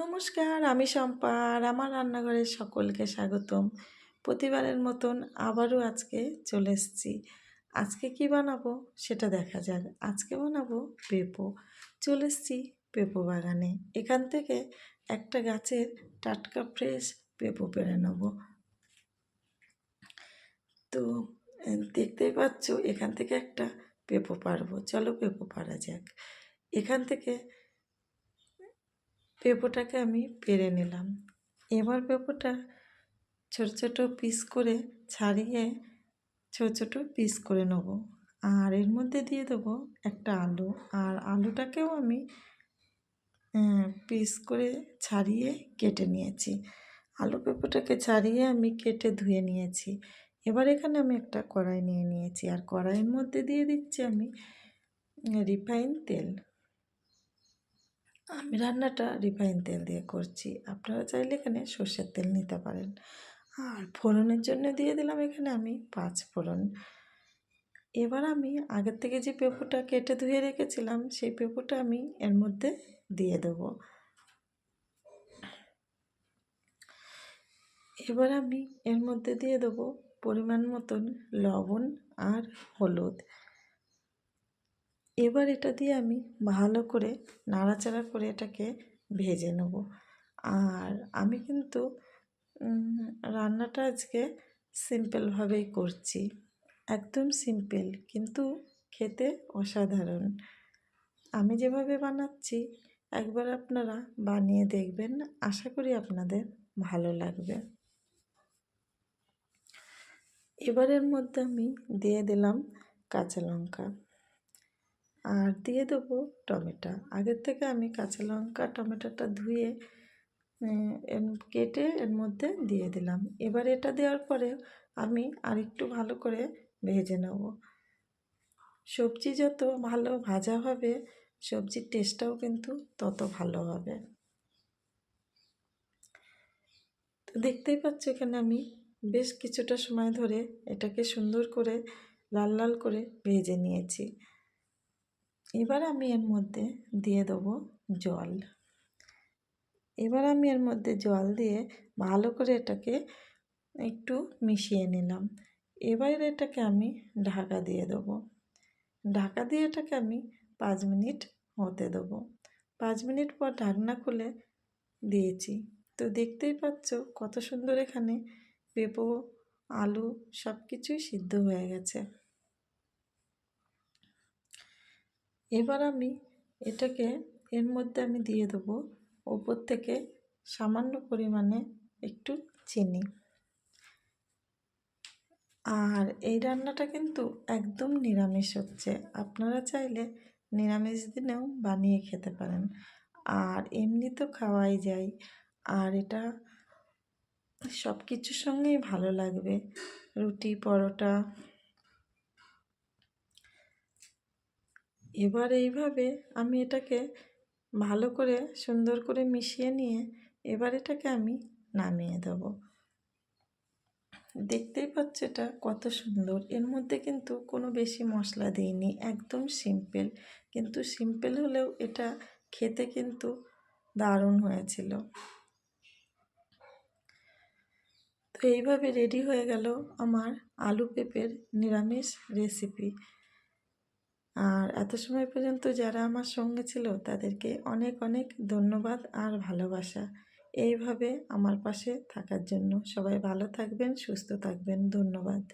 নমস্কার, আমি শম্পা আর আমার রান্নাঘরে সকলকে স্বাগতম। প্রতিবারের মতন আবারও আজকে চলে এসেছি। আজকে কি বানাবো সেটা দেখা যাক। আজকে বানাবো পেঁপো। চলে এসেছি পেঁপো বাগানে। এখান থেকে একটা গাছের টাটকা ফ্রেশ পেঁপো পেরে নেব। তো দেখতেই পাচ্ছ এখান থেকে একটা পেঁপো পারব চলো পেঁপো পারা যাক। এখান থেকে পেঁপোটাকে আমি পেরে নিলাম। এবার পেঁপোটা ছোট ছোট পিস করে ছাড়িয়ে ছোট ছোট পিস করে নেব। আর এর মধ্যে দিয়ে দেবো একটা আলু। আর আলুটাকেও আমি পিস করে ছাড়িয়ে কেটে নিয়েছি। আলু পেঁপোটাকে ছাড়িয়ে আমি কেটে ধুয়ে নিয়েছি। এবার এখানে আমি একটা কড়াই নিয়ে নিয়েছি। আর কড়াইয়ের মধ্যে দিয়ে দিচ্ছি আমি রিফাইন তেল। আমি রান্নাটা রিফাইন তেল দিয়ে করছি। আপনারা চাইলে এখানে সর্ষের তেল নিতে পারেন। আর ফোড়নের জন্য দিয়ে দিলাম এখানে আমি পাঁচ ফোড়ন। এবার আমি আগের থেকে যে পেঁপুটা কেটে ধুয়ে রেখেছিলাম, সেই পেঁপুটা আমি এর মধ্যে দিয়ে দেব। এবার আমি এর মধ্যে দিয়ে দেবো পরিমাণ মতন লবণ আর হলুদ। এবার এটা দিয়ে আমি ভালো করে নাড়াচাড়া করে এটাকে ভেজে নেব। আর আমি কিন্তু রান্নাটা আজকে সিম্পলভাবেই করছি। একদম সিম্পল কিন্তু খেতে অসাধারণ। আমি যেভাবে বানাচ্ছি, একবার আপনারা বানিয়ে দেখবেন, আশা করি আপনাদের ভালো লাগবে। এবারের মধ্যে আমি দিয়ে দিলাম কাঁচা লঙ্কা। আর দিয়ে দেবো টমেটো। আগের থেকে আমি কাঁচা লঙ্কা, টমেটোটা ধুয়ে কেটে এর মধ্যে দিয়ে দিলাম। এবার এটা দেওয়ার পরে আমি আরেকটু ভালো করে ভেজে নেব। সবজি যত ভালো ভাজা হবে, সবজির টেস্টটাও কিন্তু তত ভালো হবে। তো দেখতেই পাচ্ছ এখানে আমি বেশ কিছুটা সময় ধরে এটাকে সুন্দর করে লাল লাল করে ভেজে নিয়েছি। এবার আমি এর মধ্যে দিয়ে দেবো জল। এবার আমি এর মধ্যে জল দিয়ে ভালো করে এটাকে একটু মিশিয়ে নিলাম। এবার এটাকে আমি ঢাকা দিয়ে দেবো। ঢাকা দিয়ে এটাকে আমি পাঁচ মিনিট হতে দেবো। পাঁচ মিনিট পর ঢাকনা খুলে দিয়েছি। তো দেখতেই পাচ্ছ কত সুন্দর এখানে পেঁপো, আলু সব কিছুই সিদ্ধ হয়ে গেছে। এবার আমি এটাকে এর মধ্যে আমি দিয়ে দেবো ওপর থেকে সামান্য পরিমাণে একটু চিনি। আর এই রান্নাটা কিন্তু একদম নিরামিষ হচ্ছে। আপনারা চাইলে নিরামিষ দিনেও বানিয়ে খেতে পারেন। আর এমনি তো খাওয়াই যায়। আর এটা সব কিছুর সঙ্গেই ভালো লাগবে। রুটি, পরোটা এবার এইভাবে আমি এটাকে ভালো করে সুন্দর করে মিশিয়ে নিয়ে এবার এটাকে আমি নামিয়ে দেব। দেখতেই পাচ্ছ এটা কত সুন্দর। এর মধ্যে কিন্তু কোনো বেশি মশলা দিইনি, একদম সিম্পল। কিন্তু সিম্পল হলেও এটা খেতে কিন্তু দারুণ হয়েছিল। তো এইভাবে রেডি হয়ে গেল আমার আলু পেঁপের নিরামিষ রেসিপি। আর এত সময় পর্যন্ত যারা আমার সঙ্গে ছিল, তাদেরকে অনেক অনেক ধন্যবাদ আর ভালোবাসা। এইভাবে আমার পাশে থাকার জন্য সবাই ভালো থাকবেন, সুস্থ থাকবেন। ধন্যবাদ।